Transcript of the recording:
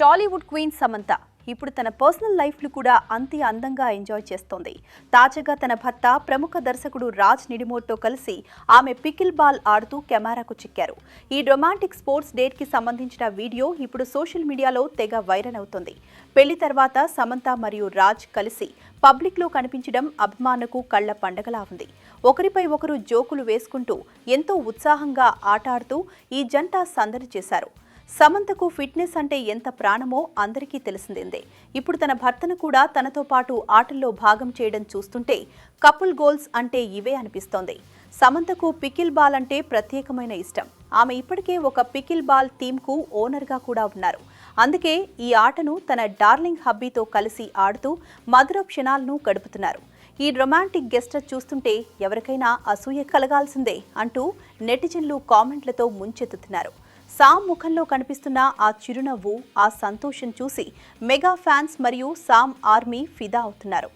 Tollywood queen Samantha ఇప్పుడు తన personal లైఫ్ను కూడా అంతే అందంగా ఎంజాయ్ చేస్తోంది. తాజాగా తన భర్త ప్రముఖ దర్శకుడు రాజ్ నిడిమోర్తో కలిసి ఆమె పికిల్ బాల్ ఆడుతూ కెమెరాకు చిక్కారు. ఈ రొమాంటిక్ స్పోర్ట్స్ డేట్కి సంబంధించిన వీడియో ఇప్పుడు సోషల్ మీడియాలో తెగ వైరల్ అవుతుంది. పెళ్ళి తర్వాత సమంత మరియు రాజ్ కలిసి పబ్లిక్లో కనిపించడం అభిమానులకు కళ్ళ పండగలా ఉంది. ఒకరిపై ఒకరు జోకులు వేసుకుంటూ ఎంతో ఉత్సాహంగా ఆట ఆడుతూ ఈ జంట సందడి చేశారు. సమంతకు ఫిట్నెస్ అంటే ఎంత ప్రాణమో అందరికీ తెలిసిందే ఇప్పుడు తన భర్తను కూడా తనతో పాటు ఆటల్లో భాగం చేయడం చూస్తుంటే కపుల్ గోల్స్ అంటే ఇవే అనిపిస్తోంది. సమంతకు పికిల్ బాల్ అంటే ప్రత్యేకమైన ఇష్టం. ఆమె ఇప్పటికే ఒక పికిల్ బాల్ టీంకు ఓనర్గా కూడా ఉన్నారు. అందుకే ఈ ఆటను తన డార్లింగ్ హబ్బీతో కలిసి ఆడుతూ మధుర క్షణాలను గడుపుతున్నారు. ఈ రొమాంటిక్ గెస్టర్ చూస్తుంటే ఎవరికైనా అసూయ కలగాల్సిందే అంటూ నెటిజన్లు కామెంట్లతో ముంచెత్తుతున్నారు. సామ్ ముఖంలో కనిపిస్తున్న ఆ చిరునవ్వు ఆ సంతోషం చూసి మెగా ఫ్యాన్స్ మరియు సామ్ ఆర్మీ ఫిదా అవుతున్నారు.